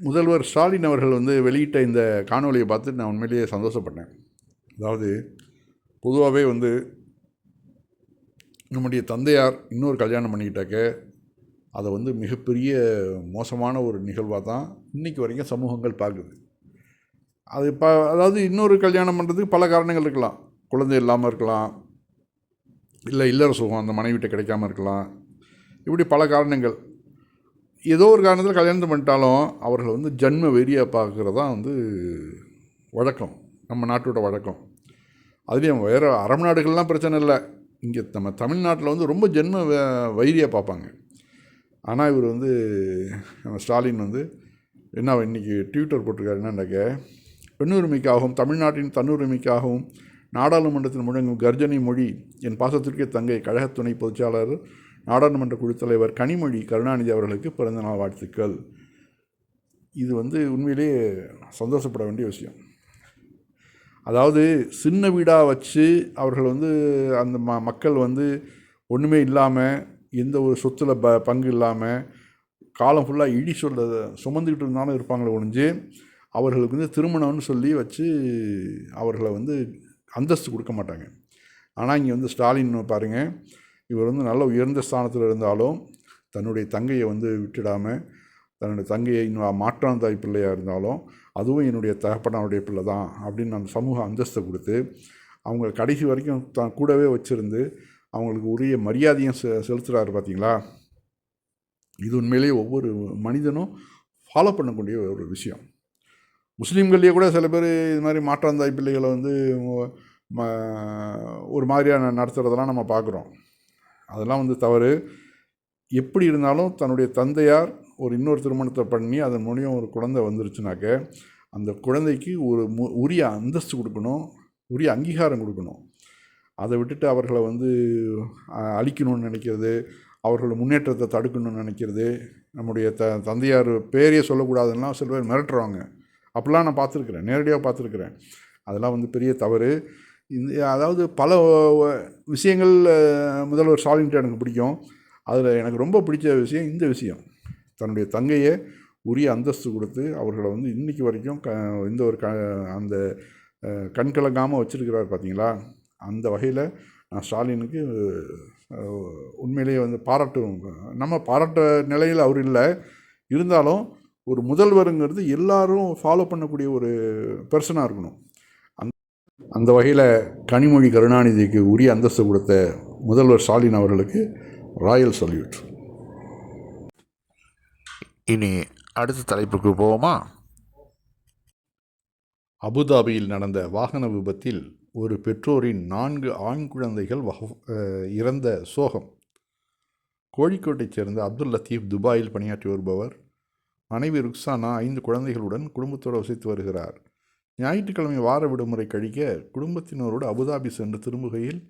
முதல்வர் ஸ்டாலின் அவர்கள் வந்து வெளியிட்ட இந்த காணொளியை பார்த்து நான் உண்மையிலேயே சந்தோஷப்பட்டேன். அதாவது பொதுவாகவே வந்து நம்முடைய தந்தையார் இன்னொரு கல்யாணம் பண்ணிக்கிட்டாக்க அதை வந்து மிகப்பெரிய மோசமான ஒரு நிகழ்வாக தான் இன்றைக்கி வரைக்கும் சமூகங்கள் பார்க்குது. அது இப்போ அதாவது இன்னொரு கல்யாணம் பண்ணுறதுக்கு பல காரணங்கள் இருக்கலாம். குழந்தை இல்லாமல் இருக்கலாம். இல்லை இல்லற சுகம் அந்த மனைவிட்ட கிடைக்காம இருக்கலாம். இப்படி பல காரணங்கள். ஏதோ ஒரு காரணத்தில் கல்யாணத்தை பண்ணிட்டாலும் அவர்களை வந்து ஜன்ம வெறியாக பார்க்குறதா வந்து வழக்கம் நம்ம நாட்டோட வழக்கம். அதுலேயும் வேறு அரபு நாடுகள்லாம் பிரச்சனை இல்லை. இங்கே நம்ம தமிழ்நாட்டில் வந்து ரொம்ப ஜென்ம வ- வைரியாக பார்ப்பாங்க. ஆனால் இவர் வந்து நம்ம ஸ்டாலின் வந்து என்ன இன்றைக்கி ட்விட்டர் போட்டிருக்காரு என்னன்னாக்க பெண்ணுரிமைக்காகவும் தமிழ்நாட்டின் தன்னுரிமைக்காகவும் நாடாளுமன்றத்தில் முழங்கும் கர்ஜனை மொழி என் பாசத்திற்கே தங்கை கழக துணை பொதுச்சாளர் நாடாளுமன்ற குழு தலைவர் கனிமொழி கருணாநிதி அவர்களுக்கு பிறந்தநாள் வாழ்த்துக்கள். இது வந்து உண்மையிலேயே சந்தோஷப்பட வேண்டிய விஷயம். அதாவது சின்ன வீடாக வச்சு அவர்கள் வந்து அந்த ம மக்கள் வந்து ஒன்றுமே இல்லாமல் எந்த ஒரு சொத்தில் ப பங்கு இல்லாமல் காலம் ஃபுல்லாக இடி சொல்ல சுமந்துக்கிட்டு இருந்தாலும் இருப்பாங்களே ஒழிஞ்சு அவர்களுக்கு வந்து திருமணம்னு சொல்லி வச்சு அவர்களை வந்து அந்தஸ்து கொடுக்க மாட்டாங்க. ஆனால் இங்கே வந்து ஸ்டாலின் பாருங்கள் இவர் வந்து நல்ல உயர்ந்த ஸ்தானத்தில் இருந்தாலும் தன்னுடைய தங்கையை வந்து விட்டுடாமல் தன்னுடைய தங்கையை இன்னும் மாற்றான் தாய் பிள்ளையாக இருந்தாலும் அதுவும் என்னுடைய தகப்பனாருடைய பிள்ளை தான் அப்படின்னு அந்த சமூக அந்தஸ்தை கொடுத்து அவங்க கடைசி வரைக்கும் தான் கூடவே வச்சுருந்து அவங்களுக்கு உரிய மரியாதையும் செ செலுத்துகிறாரு பார்த்தீங்களா இது உண்மையிலேயே ஒவ்வொரு மனிதனும் ஃபாலோ பண்ணக்கூடிய ஒரு விஷயம். முஸ்லீம்கள்லேயே கூட சில பேர் இது மாதிரி மாற்றாந்தாய் பிள்ளைகளை வந்து ம- ஒரு மாதிரியாக நடத்துகிறதெல்லாம் நம்ம பார்க்குறோம் அதெல்லாம் வந்து தவறு. எப்படி இருந்தாலும் தன்னுடைய தந்தையார் ஒரு இன்னொரு திருமணத்தை பண்ணி அதன் மூலியம் ஒரு குழந்தை வந்துருச்சுனாக்க அந்த குழந்தைக்கு ஒரு மு உரிய அந்தஸ்து கொடுக்கணும் உரிய அங்கீகாரம் கொடுக்கணும். அதை விட்டுட்டு அவர்களை வந்து அழிக்கணும்னு நினைக்கிறது அவர்கள் முன்னேற்றத்தை தடுக்கணும்னு நினைக்கிறது நம்முடைய த தந்தையார் பேரையே சொல்லக்கூடாதுன்னா சில பேர் மிரட்டுறாங்க. அப்படிலாம் நான் பார்த்துருக்குறேன் நேரடியாக பார்த்துருக்குறேன். அதெல்லாம் வந்து பெரிய தவறு. இந்த அதாவது பல விஷயங்கள் முதல்வர் ஸ்டாலின்கிட்ட எனக்கு பிடிக்கும். அதில் எனக்கு ரொம்ப பிடிச்ச விஷயம் இந்த விஷயம். தன்னுடைய தங்கையை உரிய அந்தஸ்து கொடுத்து அவர்களை வந்து இன்றைக்கி வரைக்கும் க இந்த ஒரு க அந்த கண்கலங்காமல் கண் கலங்காமல் வச்சுருக்கிறார் பார்த்தீங்களா அந்த வகையில் நான் ஸ்டாலினுக்கு உண்மையிலேயே வந்து பாராட்டும். நம்ம பாராட்ட நிலையில் அவர் இல்லை. இருந்தாலும் ஒரு முதல்வருங்கிறது எல்லாரும் ஃபாலோ பண்ணக்கூடிய ஒரு பர்சனாக இருக்கணும். அந்த வகையில் கனிமொழி கருணாநிதிக்கு உரிய அந்தஸ்து கொடுத்த முதல்வர் ஸ்டாலின் அவர்களுக்கு ராயல் சல்யூட். இனி அடுத்த தலைப்புக்கு போவோமா? அபுதாபியில் நடந்த வாகன விபத்தில் ஒரு பெற்றோரின் நான்கு ஆண் குழந்தைகள் இறந்த சோகம். கோழிக்கோட்டைச் சேர்ந்த அப்துல் லத்தீப் துபாயில் பணியாற்றி வருபவர். மனைவி ருக்ஸானா ஐந்து குழந்தைகளுடன் குடும்பத்தோடு வசித்து வருகிறார். ஞாயிற்றுக்கிழமை வார விடுமுறை கழிக்க குடும்பத்தினரோடு அபுதாபி சென்று திரும்புகையில்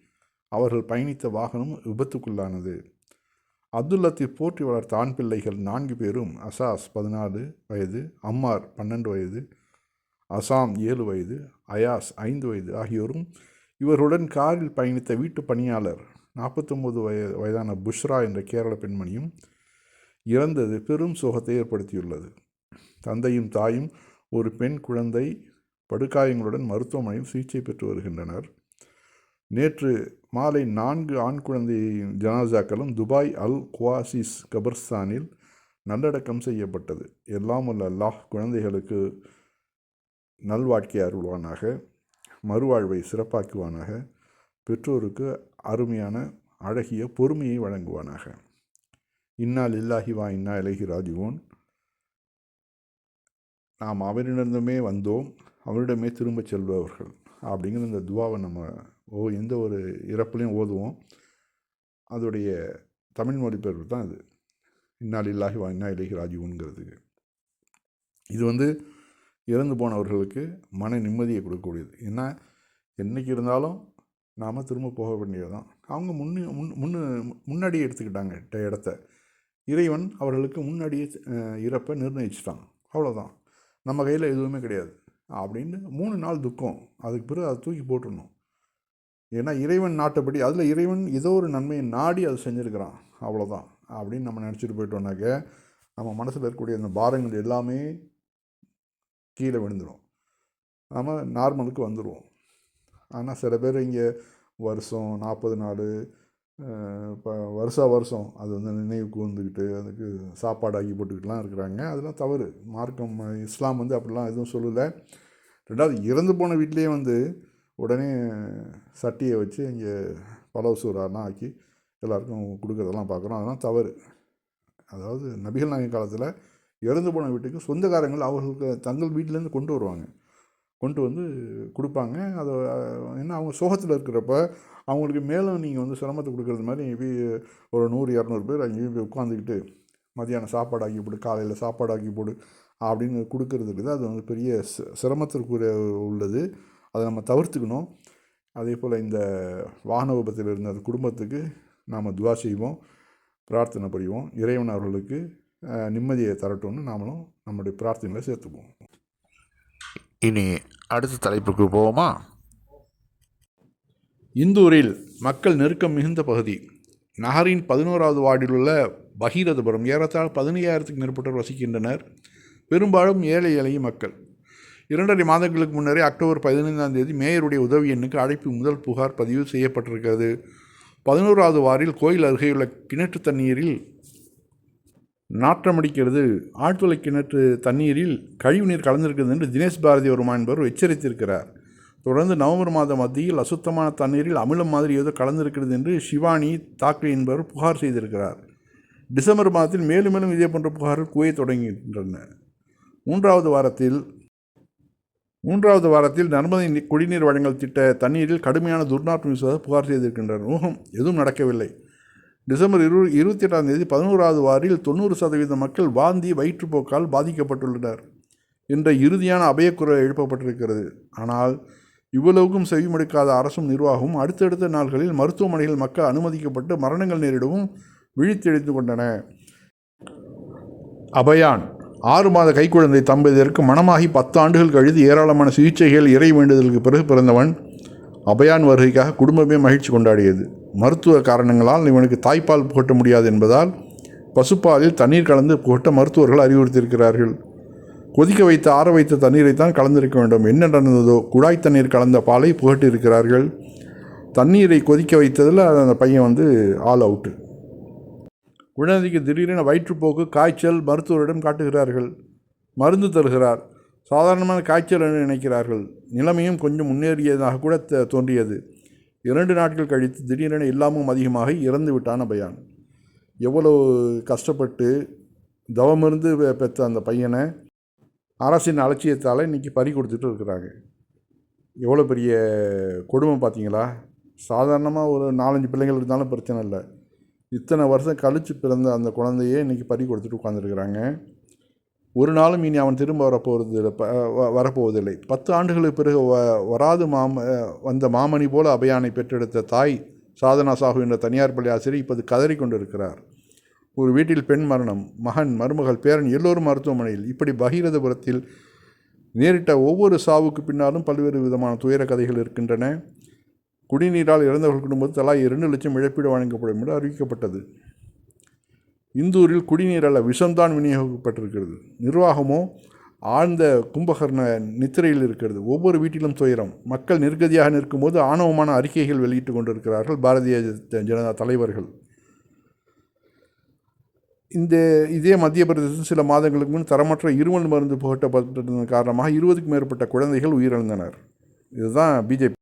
அவர்கள் பயணித்த வாகனம் விபத்துக்குள்ளானது. அப்துல் லத்தீப் போற்றி வளர்த்த ஆண் பிள்ளைகள் நான்கு பேரும் அசாஸ் பதினாலு வயது அம்மார் பன்னெண்டு வயது அசாம் ஏழு வயது அயாஸ் ஐந்து வயது ஆகியோரும் இவருடன் காரில் பயணித்த வீட்டு பணியாளர் நாற்பத்தொம்போது வய வயதான புஷ்ரா என்ற கேரள பெண்மணியும் இறந்தது பெரும் சோகத்தை ஏற்படுத்தியுள்ளது. தந்தையும் தாயும் ஒரு பெண் குழந்தை படுகாயங்களுடன் மருத்துவமனையில் சிகிச்சை பெற்று வருகின்றனர். நேற்று மாலை நான்கு ஆண் குழந்தையின் ஜனாசாக்களும் துபாய் அல் குவாசிஸ் கபர்ஸ்தானில் நல்லடக்கம் செய்யப்பட்டது. எல்லாம் உள்ள அல்லாஹ் குழந்தைகளுக்கு நல்வாழ்க்கை அருள்வானாக மறுவாழ்வை சிறப்பாக்குவானாக பெற்றோருக்கு அருமையான அழகிய பொறுமையை வழங்குவானாக. இன்னால் இல்லாஹி வா இன்னா இலகி ராஜுவோன் நாம் அவரிடமே வந்தோம். அவரிடமே திரும்பச் செல்பவர்கள் அப்படிங்கிற இந்த துவாவை நம்ம ஓ எந்த ஒரு இறப்புலையும் ஓதுவோம். அதோடைய தமிழ் மொழிபெயர்ப்பு தான் இது. இன்னா லில்லாஹி வா இன்னா இலகி ராஜுவோன்ங்கிறதுக்கு இது வந்து இறந்து போனவர்களுக்கு மன நிம்மதியை கொடுக்கக்கூடியது. ஏன்னா என்றைக்கு இருந்தாலும் நாம் திரும்ப போக வேண்டியது தான் அவங்க முன்னு முன் முன்னு முன்னாடி எடுத்துக்கிட்டாங்க இடத்த. இறைவன் அவர்களுக்கு முன்னாடியே இறப்பை நிர்ணயிச்சிட்டான். அவ்வளோதான் நம்ம கையில் எதுவுமே கிடையாது. அப்படின்னு மூணு நாள் துக்கம். அதுக்கு பிறகு அதை தூக்கி போட்டுடணும் ஏன்னா இறைவன் நாட்டப்படி அதில் இறைவன் ஏதோ ஒரு நன்மையை நாடி அதை செஞ்சுருக்கிறான். அவ்வளோதான் அப்படின்னு நம்ம நினச்சிட்டு போயிட்டோம்னாக்க நம்ம மனசில் இருக்கக்கூடிய அந்த பாரங்கள் எல்லாமே கீழே விழுந்துடும் நம்ம நார்மலுக்கு வந்துடுவோம் ஆனால் சில பேர் இங்கே வருஷம் நாற்பது நாள் இப்போ வருஷா வருஷம் அது வந்து நினைவு கூர்ந்துக்கிட்டு அதுக்கு சாப்பாடு ஆக்கி போட்டுக்கிட்டுலாம் இருக்கிறாங்க. அதெல்லாம் தவறு. மார்க்கம் இஸ்லாம் வந்து அப்படிலாம் எதுவும் சொல்லலை. ரெண்டாவது இறந்து போன வீட்லேயே வந்து உடனே சட்டியை வச்சு இங்கே பலவ சூறாலாம் ஆக்கி எல்லாருக்கும் கொடுக்குறதெல்லாம் பார்க்குறோம். அதெல்லாம் தவறு. அதாவது நபிகள் நாயகம் காலத்தில் இறந்து போன வீட்டுக்கு சொந்தக்காரங்கள் அவர்களுக்கு தங்கள் வீட்டிலேருந்து கொண்டு வருவாங்க. கொண்டு வந்து கொடுப்பாங்க. அதை ஏன்னா அவங்க சோகத்தில் இருக்கிறப்ப அவங்களுக்கு மேலும் நீங்கள் வந்து சிரமத்தை கொடுக்குறது மாதிரி போய் ஒரு நூறு இரநூறு பேர் அங்கேயும் போய் உட்காந்துக்கிட்டு மதியானம் சாப்பாடு ஆக்கி போடு காலையில் சாப்பாடு ஆக்கி போடு அப்படின்னு கொடுக்கறது இருக்குது. அது வந்து பெரிய சிரமத்திற்குரிய உள்ளது. அதை நம்ம தவிர்த்துக்கணும். அதே போல் இந்த வாகன விபத்தில் இருந்த அந்த குடும்பத்துக்கு நாம் துவா செய்வோம் பிரார்த்தனை புரிவோம். இறைவன் அவர்களுக்கு நிம்மதியை தரட்டும்னு நாமளும் நம்முடைய பிரார்த்தனைகளை சேர்த்துப்போம் இனி அடுத்த தலைப்புக்கு போவோமா? இந்தூரில் மக்கள் நெருக்கம் மிகுந்த பகுதி. நகரின் பதினோராவது வார்டில் உள்ள பகீரதபுரம் ஏறத்தாழ பதினையாயிரத்துக்கு மேற்பட்டோர் வசிக்கின்றனர். பெரும்பாலும் ஏழை எளிய மக்கள். இரண்டரை மாதங்களுக்கு முன்னரே அக்டோபர் பதினைந்தாம் தேதி மேயருடைய உதவி எண்ணுக்கு அழைப்பு முதல் புகார் பதிவு செய்யப்பட்டிருக்கிறது. பதினோராவது வாரில் கோயில் அருகேயுள்ள கிணற்று தண்ணீரில் நாற்றமடிக்கிறது. ஆழ்துளை கிணற்று தண்ணீரில் கழிவுநீர் கலந்திருக்கிறது என்று தினேஷ் பாரதி வருமா என்பவர் எச்சரித்திருக்கிறார். தொடர்ந்து நவம்பர் மாத மத்தியில் அசுத்தமான தண்ணீரில் அமிலம் மாதிரி ஏதோ கலந்திருக்கிறது என்று சிவானி தாக்கரே என்பவர் புகார் செய்திருக்கிறார். டிசம்பர் மாதத்தில் மேலும் மேலும் இதே போன்ற புகார்கள் குவைய தொடங்குகின்றன. மூன்றாவது வாரத்தில் மூன்றாவது வாரத்தில் நர்மதை குடிநீர் வழங்கல் திட்ட தண்ணீரில் கடுமையான துர்நாற்றம் வீசுவதாக புகார் செய்திருக்கின்றனர். ஊகம் எதுவும் நடக்கவில்லை. டிசம்பர் இரு இருபத்தி எட்டாம் தேதி பதினோராவது வாரில் தொண்ணூறு சதவீத மக்கள் வாந்தி வயிற்றுப்போக்கால் பாதிக்கப்பட்டுள்ளனர் என்ற இறுதியான அபயக்குரல் எழுப்பப்பட்டிருக்கிறது. ஆனால் இவ்வளவுக்கும் செவிமடுக்காத அரசும் நிர்வாகமும் அடுத்தடுத்த நாள்களில் மருத்துவமனையில் மக்கள் அனுமதிக்கப்பட்டு மரணங்கள் நேரிடவும் விழித்தெழுந்து கொண்டன. அபயான். ஆறு மாத கைக்குழந்தை தம்பதியருக்கு மணமாகி பத்து ஆண்டுகள் கழித்து ஏராளமான சிகிச்சைகள் இறை வேண்டுதலுக்கு பிறகு பிறந்தவன் அபயான் வருகைக்காக குடும்பமே மகிழ்ச்சி கொண்டாடியது. மருத்துவ காரணங்களால் இவனுக்கு தாய்ப்பால் புகட்ட முடியாது என்பதால் பசுப்பாலில் தண்ணீர் கலந்து புகட்ட மருத்துவர்கள் அறிவுறுத்தியிருக்கிறார்கள். கொதிக்க வைத்த ஆற வைத்த தண்ணீரை தான் கலந்திருக்க வேண்டும். என்ன நடந்ததோ? குழாய் தண்ணீர் கலந்த பாலை புகட்டியிருக்கிறார்கள். தண்ணீரை கொதிக்க வைத்ததில் அந்த பையன் வந்து ஆல் அவுட்டு. குழந்தைக்கு திடீரென வயிற்றுப்போக்கு காய்ச்சல் மருத்துவரிடம் காட்டுகிறார்கள். மருந்து தருகிறார். சாதாரணமான காய்ச்சல் என்று நினைக்கிறார்கள். நிலைமையும் கொஞ்சம் முன்னேறியதாக கூட த- தோன்றியது. இரண்டு நாட்கள் கழித்து திடீரென இல்லாமும் அதிகமாக இறந்து விட்டான் பையான் எவ்வளோ கஷ்டப்பட்டு தவமிருந்து பெற்ற அந்த பையனை அரசின் அலட்சியத்தால் இன்றைக்கி பறி கொடுத்துட்டு இருக்கிறாங்க. எவ்வளோ பெரிய கொடுமை பார்த்தீங்களா? சாதாரணமாக ஒரு நாலஞ்சு பிள்ளைங்கள் இருந்தாலும் பிரச்சனை இல்லை. இத்தனை வருஷம் கழித்து பிறந்த அந்த குழந்தையே இன்றைக்கி பறி கொடுத்துட்டு உட்காந்துருக்குறாங்க ஒரு நாளும் இனி அவன் திரும்ப வரப்போவதில்லை ப- வ- வரப்போவதில்லை. பத்து ஆண்டுகளுக்கு பிறகு வ வராது மாம வந்த மாமணி போல அபயானை பெற்றெடுத்த தாய் சாதனா சாஹு என்ற தனியார் பள்ளி ஆசிரியர் இப்போது கதறி கொண்டிருக்கிறார் ஒரு வீட்டில் பெண் மரணம் மகன் மருமகள் பேரன் எல்லோரும் மருத்துவமனையில். இப்படி பகீரதபுரத்தில் நேரிட்ட ஒவ்வொரு சாவுக்கு பின்னாலும் பல்வேறு விதமான துயர கதைகள் இருக்கின்றன. குடிநீரால் இறந்தவர்கள் குடும்பத்தில் தலா இரண்டு லட்சம் இழப்பீடு வழங்கப்படும் என்று அறிவிக்கப்பட்டது. இந்தூரில் குடிநீர் அல்ல விஷம்தான் விநியோகிக்கப்பட்டிருக்கிறது. நிர்வாகமோ ஆழ்ந்த கும்பகர்ண நித்திரையில் இருக்கிறது. ஒவ்வொரு வீட்டிலும் துயரம். மக்கள் நிர்கதியாக நிற்கும்போது ஆணவமான அறிக்கைகள் வெளியிட்டு கொண்டிருக்கிறார்கள் பாரதிய ஜ- ஜனதா தலைவர்கள். இந்த இதே மத்திய பிரதேசத்தில் சில மாதங்களுக்கு முன் தரமற்ற இருமல் மருந்து புகட்டப்பட்டதன் காரணமாக இருபதுக்கும் மேற்பட்ட குழந்தைகள் உயிரிழந்தனர். இதுதான் பிஜேபி